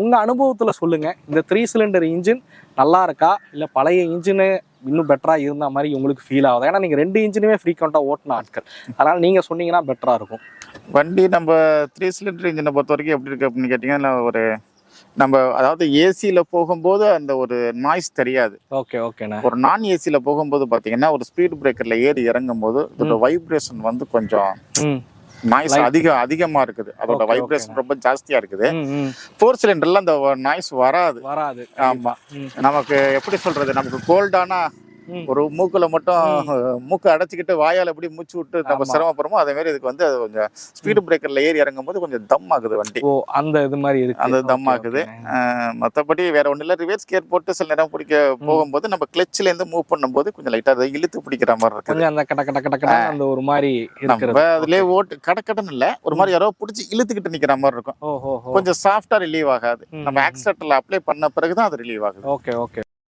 உங்க அனுபவத்துல சொல்லுங்க. இந்த த்ரீ சிலிண்டர் இன்ஜின் நல்லா இருக்கா? இல்ல பழைய இன்ஜினு இன்னும் பெட்டரா இருந்த மாதிரி உங்களுக்கு ஃபீல் ஆகுது? ஏன்னா நீங்க ரெண்டு இன்ஜினுமே ஃப்ரீக்வெண்டா ஓட்டின ஆட்கள். அதனால நீங்க சொன்னீங்கன்னா பெட்டரா இருக்கும். வண்டி நம்ம த்ரீ சிலிண்டர் இன்ஜினை பொறுத்த வரைக்கும் எப்படி இருக்கு அப்படின்னு கேட்டிங்கன்னா ஒரு நம்ம அதாவது ஏசியில் போகும்போது அந்த ஒரு நாய்ஸ் தெரியாது. ஓகே ஓகேண்ணே ஒரு நான் ஏசியில் போகும்போது பார்த்தீங்கன்னா ஒரு ஸ்பீட் பிரேக்கரில் ஏறி இறங்கும் போது இதோட வைப்ரேஷன் வந்து கொஞ்சம் நாய்ஸ் Light. அதிகம் அதிகமா இருக்குது அதோட வைப்ரேஷன். ரொம்ப ஜாஸ்தியா இருக்குது. ஃபோர் சிலிண்டர்ல அந்த நாய்ஸ் வராது வராது ஆமா. நமக்கு எப்படி சொல்றது நமக்கு கோல்டானா. ஒரு மூக்குல மட்டும் மூக்கு அடைச்சிக்கிட்டு வாயால எப்படி மூச்சு விட்டு நம்ம. சிரமப்படுறோமோ அதே மாதிரி இதுக்கு வந்து அது கொஞ்சம் ஸ்பீடு பிரேக்கர்ல ஏறி இறங்கும் போது கொஞ்சம் தம் ஆகுது வண்டி. ஓ அந்த இது மாதிரி இருக்கு. அந்த தம் ஆகுது. மத்தபடி வேற ஒண்ணு இல்ல. ரிவர்ஸ் கியர் போட்டு சில நேரம் பிடிக்க போகும்போது நம்ம கிளச்ல இருந்து மூவ் பண்ணும்போது கொஞ்சம் லைட்டா அதை இழுத்து பிடிக்கிற மாதிரி இருக்குது. கொஞ்சம் அந்த கட கட கட அந்த ஒரு மாதிரி நம்ம அதுலயே ஓட்டு கடக்கடன்னு இல்ல. ஒரு மாதிரி யாரோ பிடிச்சி இழுத்துக்கிட்டு நிக்கிற மாதிரி இருக்கும். கொஞ்சம் சாஃப்டா ரிலீவ் ஆகாது. நம்ம ம். ஆக்சிடென்ட்ல அப்ளை பண்ண பிறகுதான் அது ரிலீவ் ஆகுது. Okay okay